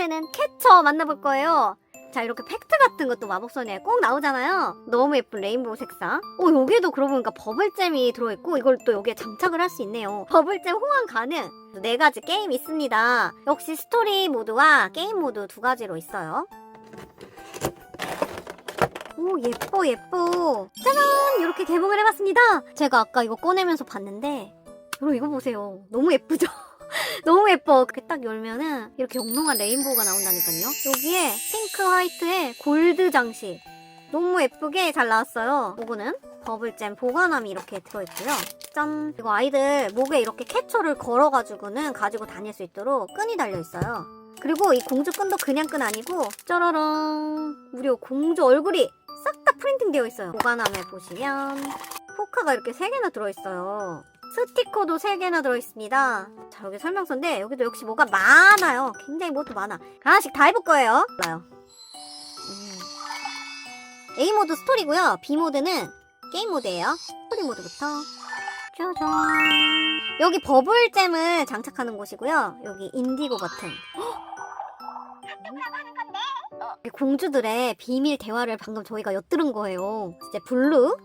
번째는 캐쳐 만나볼 거예요. 자, 이렇게 팩트 같은 것도 마법소녀에 꼭 나오잖아요. 너무 예쁜 레인보우 색상. 어, 여기에도 그러고 보니까 버블잼이 들어있고, 이걸 또 여기에 장착을 할 수 있네요. 버블잼 호환 가능. 네 가지 게임 있습니다. 역시 스토리 모드와 게임 모드 두 가지로 있어요. 오, 예뻐, 예뻐. 짜잔! 이렇게 개봉을 해봤습니다. 제가 아까 이거 꺼내면서 봤는데, 여러분 이거 보세요. 너무 예쁘죠? 너무 예뻐. 그렇게 딱 열면은 이렇게 영롱한 레인보우가 나온다니까요. 여기에 핑크 화이트에 골드 장식. 너무 예쁘게 잘 나왔어요. 요거는 버블잼 보관함이 이렇게 들어있고요. 짠! 그리고 아이들 목에 이렇게 캐처를 걸어가지고는 가지고 다닐 수 있도록 끈이 달려있어요. 그리고 이 공주 끈도 그냥 끈 아니고 짜라랑 무려 공주 얼굴이 싹 다 프린팅 되어 있어요. 보관함에 보시면 포카가 이렇게 3개나 들어있어요. 스티커도 3개나 들어있습니다. 자, 여기 설명서인데 여기도 역시 뭐가 많아요. 굉장히 뭐도 많아. 하나씩 다 해볼 거예요. 몰라요. 음. A 모드 스토리고요. B 모드는 게임 모드예요. 스토리 모드부터 짜잔. 여기 버블잼을 장착하는 곳이고요. 여기 인디고 버튼. 이 공주들의 비밀 대화를 방금 저희가 엿들은 거예요. 이제 블루,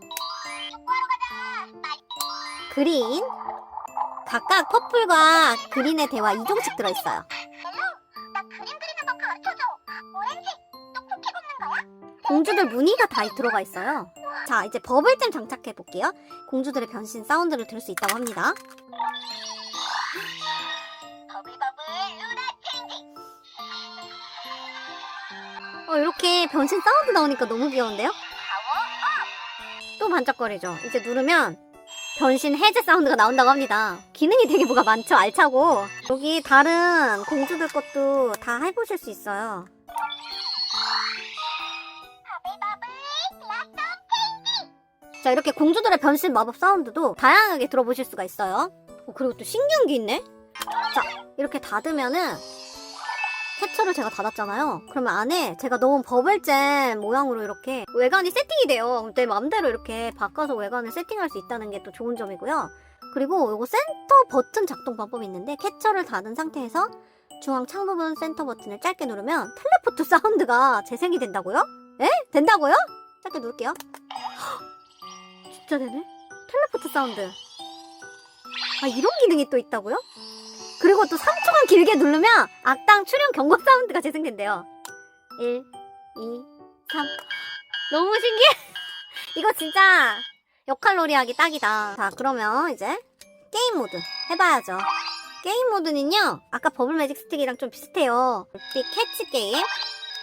그린, 각각 퍼플과 그린의 대화 2종씩 들어있어요. 공주들 무늬가 다 들어가 있어요. 자, 이제 버블잼 장착해 볼게요. 공주들의 변신 사운드를 들을 수 있다고 합니다. 어, 이렇게 변신 사운드 나오니까 너무 귀여운데요? 또 반짝거리죠. 이제 누르면 변신 해제 사운드가 나온다고 합니다. 기능이 되게 뭐가 많죠? 알차고. 여기 다른 공주들 것도 다 해보실 수 있어요. 자, 이렇게 공주들의 변신 마법 사운드도 다양하게 들어보실 수가 있어요. 어, 그리고 또 신기한 게 있네? 자, 이렇게 닫으면은 캡처를 제가 닫았잖아요. 그러면 안에 제가 넣은 버블잼 모양으로 이렇게 외관이 세팅이 돼요. 내 맘대로 이렇게 바꿔서 외관을 세팅할 수 있다는 게 또 좋은 점이고요. 그리고 이거 센터 버튼 작동 방법이 있는데 캡처를 닫은 상태에서 중앙 창 부분 센터 버튼을 짧게 누르면 텔레포트 사운드가 재생이 된다고요? 에? 된다고요? 짧게 누를게요. 진짜 되네? 텔레포트 사운드. 아, 이런 기능이 또 있다고요? 그리고 또 3초간 길게 누르면 악당 출연 경고 사운드가 재생된대요. 1, 2, 3. 너무 신기해! 이거 진짜 역할놀이 하기 딱이다. 자, 그러면 이제 게임 모드 해봐야죠. 게임 모드는요, 아까 버블 매직 스틱이랑 좀 비슷해요. 별빛 캐치 게임,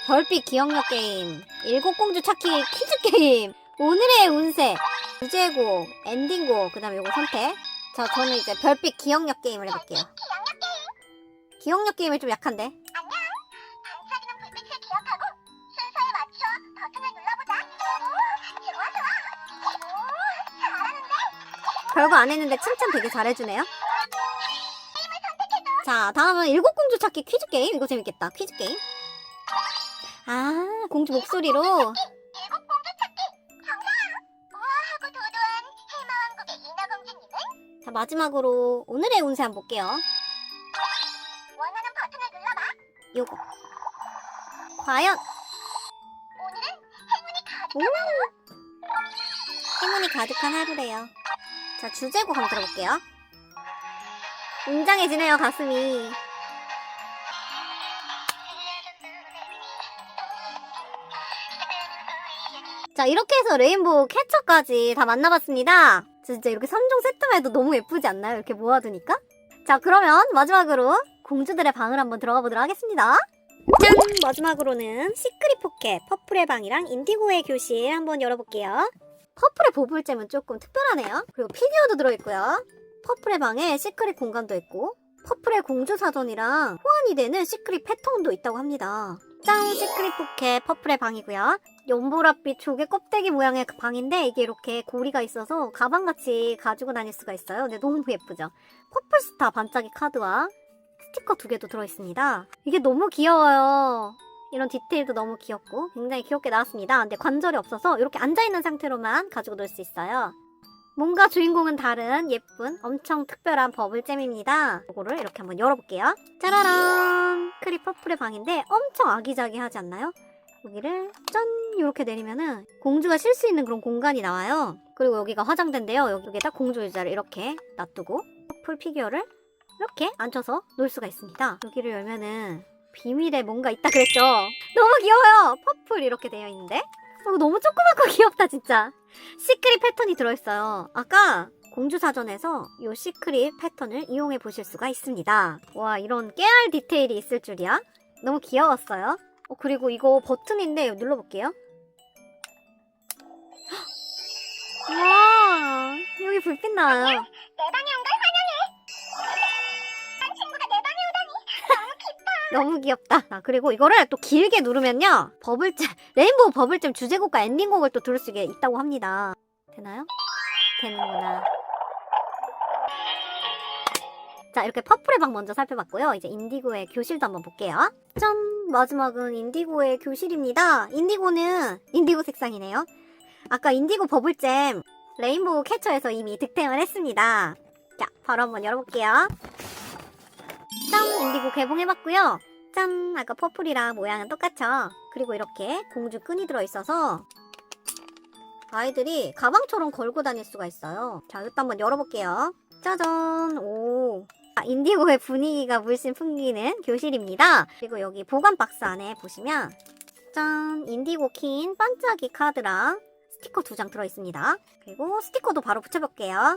별빛 기억력 게임, 일곱 공주 찾기 퀴즈 게임, 오늘의 운세, 주제곡, 엔딩곡, 그 다음에 요거 선택. 자, 저는 이제 별빛 기억력 게임을 해볼게요. 기억력 게임. 기억력 게임이 좀 약한데? 안녕. 반짝이는 불빛을 기억하고 순서에 맞춰 버튼을 눌러보자. 오, 좋아 좋아. 오, 잘하는데? 별거 안 했는데 칭찬 되게 잘해주네요. 자, 다음은 일곱 공주 찾기 퀴즈 게임. 이거 재밌겠다. 퀴즈 게임. 아, 공주 목소리로. 일곱 공주 찾기. 정상. 우아하고 도도한 해마왕국의 인어공주님은 자, 마지막으로 오늘의 운세 한번 볼게요. 요거. 과연 오늘은 행운이 가득. 오! 행운이 가득한 하루래요. 자, 주제곡 한번 들어볼게요. 웅장해지네요, 가슴이. 자, 이렇게 해서 레인보우 캐쳐까지 다 만나봤습니다. 진짜 이렇게 3종 세트만 해도 너무 예쁘지 않나요? 이렇게 모아두니까? 자, 그러면 마지막으로 공주들의 방을 한번 들어가 보도록 하겠습니다. 짠! 마지막으로는 시크릿 포켓, 퍼플의 방이랑 인디고의 교실 한번 열어볼게요. 퍼플의 보불잼은 조금 특별하네요. 그리고 피규어도 들어있고요. 퍼플의 방에 시크릿 공간도 있고, 퍼플의 공주 사전이랑 호환이 되는 시크릿 패턴도 있다고 합니다. 짠! 시크릿 포켓, 퍼플의 방이고요. 연보랏빛 조개 껍데기 모양의 그 방인데 이게 이렇게 고리가 있어서 가방같이 가지고 다닐 수가 있어요. 근데 너무 예쁘죠? 퍼플스타 반짝이 카드와 스티커 두 개도 들어있습니다. 이게 너무 귀여워요. 이런 디테일도 너무 귀엽고 굉장히 귀엽게 나왔습니다. 근데 관절이 없어서 이렇게 앉아있는 상태로만 가지고 놀 수 있어요. 뭔가 주인공은 다른 예쁜 엄청 특별한 버블잼입니다. 이거를 이렇게 한번 열어볼게요. 짜라란! 크리 퍼플의 방인데 엄청 아기자기하지 않나요? 여기를 짠! 이렇게 내리면은 공주가 쉴 수 있는 그런 공간이 나와요. 그리고 여기가 화장대인데요. 여기에다 공주 의자를 이렇게 놔두고 퍼플 피규어를 이렇게 앉혀서 놓을 수가 있습니다. 여기를 열면은 비밀에 뭔가 있다 그랬죠? 너무 귀여워요! 퍼플 이렇게 되어 있는데? 어, 너무 조그맣고 귀엽다 진짜. 시크릿 패턴이 들어있어요. 아까 공주 사전에서 이 시크릿 패턴을 이용해 보실 수가 있습니다. 와 이런 깨알 디테일이 있을 줄이야. 너무 귀여웠어요. 어, 그리고 이거 버튼인데 이거 눌러볼게요. 헉! 와 여기 불빛 나와요. 너무 귀엽다. 아, 그리고 이거를 또 길게 누르면요. 버블잼, 레인보우 버블잼 주제곡과 엔딩곡을 또 들을 수 있다고 합니다. 되나요? 되는구나. 자, 이렇게 퍼플의 방 먼저 살펴봤고요. 이제 인디고의 교실도 한번 볼게요. 짠! 마지막은 인디고의 교실입니다. 인디고는 인디고 색상이네요. 아까 인디고 버블잼 레인보우 캐쳐에서 이미 득템을 했습니다. 자, 바로 한번 열어볼게요. 짠! 인디고 개봉해봤고요. 짠! 아까 퍼플이랑 모양은 똑같죠? 그리고 이렇게 공주 끈이 들어있어서 아이들이 가방처럼 걸고 다닐 수가 있어요. 자, 이것도 한번 열어볼게요. 짜잔! 오. 아, 인디고의 분위기가 물씬 풍기는 교실입니다. 그리고 여기 보관 박스 안에 보시면 짠! 인디고 킨 반짝이 카드랑 스티커 두 장 들어있습니다. 그리고 스티커도 바로 붙여볼게요.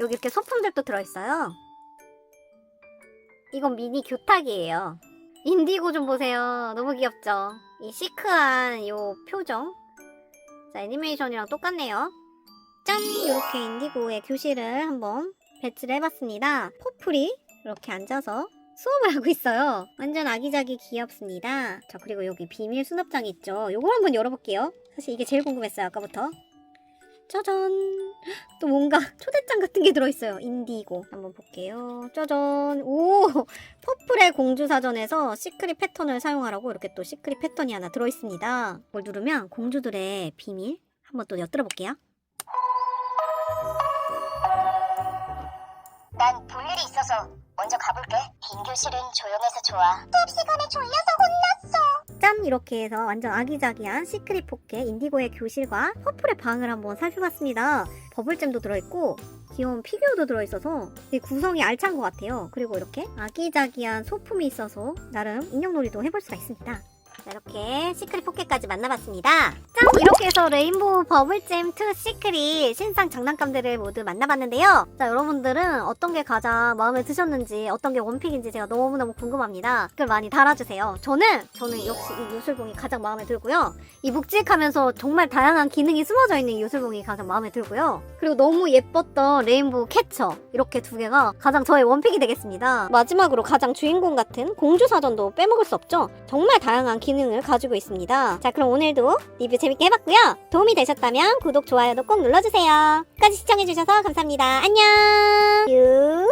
여기 이렇게 소품들도 들어있어요. 이건 미니 교탁이에요. 인디고 좀 보세요. 너무 귀엽죠? 이 시크한 요 표정. 자, 애니메이션이랑 똑같네요. 짠! 이렇게 인디고의 교실을 한번 배치를 해봤습니다. 포플이 이렇게 앉아서 수업을 하고 있어요. 완전 아기자기 귀엽습니다. 자, 그리고 여기 비밀 수납장 있죠? 요걸 한번 열어볼게요. 사실 이게 제일 궁금했어요, 아까부터. 짜잔! 또 뭔가 초대장 같은 게 들어있어요. 인디고. 한번 볼게요. 짜잔! 오! 퍼플의 공주 사전에서 시크릿 패턴을 사용하라고 이렇게 또 시크릿 패턴이 하나 들어있습니다. 이걸 누르면 공주들의 비밀 한번 또 엿들어 볼게요. 난 볼 일이 있어서 먼저 가볼게. 빈 교실은 조용해서 좋아. 수업 시간에 졸려서. 짠! 이렇게 해서 완전 아기자기한 시크릿 포켓 인디고의 교실과 퍼플의 방을 한번 살펴봤습니다. 버블잼도 들어있고 귀여운 피규어도 들어있어서 구성이 알찬 것 같아요. 그리고 이렇게 아기자기한 소품이 있어서 나름 인형놀이도 해볼 수가 있습니다. 자, 이렇게 시크릿 포켓까지 만나봤습니다. 짠! 이렇게 해서 레인보우 버블잼 2 시크릿 신상 장난감들을 모두 만나봤는데요. 자, 여러분들은 어떤 게 가장 마음에 드셨는지, 어떤 게 원픽인지 제가 너무너무 궁금합니다. 댓글 많이 달아주세요. 저는, 저는 역시 이 요술봉이 가장 마음에 들고요. 이 묵직하면서 정말 다양한 기능이 숨어져 있는 이 요술봉이 가장 마음에 들고요. 그리고 너무 예뻤던 레인보우 캐쳐. 이렇게 두 개가 가장 저의 원픽이 되겠습니다. 마지막으로 가장 주인공 같은 공주 사전도 빼먹을 수 없죠. 정말 다양한 기능을 가지고 있습니다. 자, 그럼 오늘도 리뷰 재밌게 해봤고요. 도움이 되셨다면 구독, 좋아요도 꼭 눌러주세요. 끝까지 시청해주셔서 감사합니다. 안녕! 유.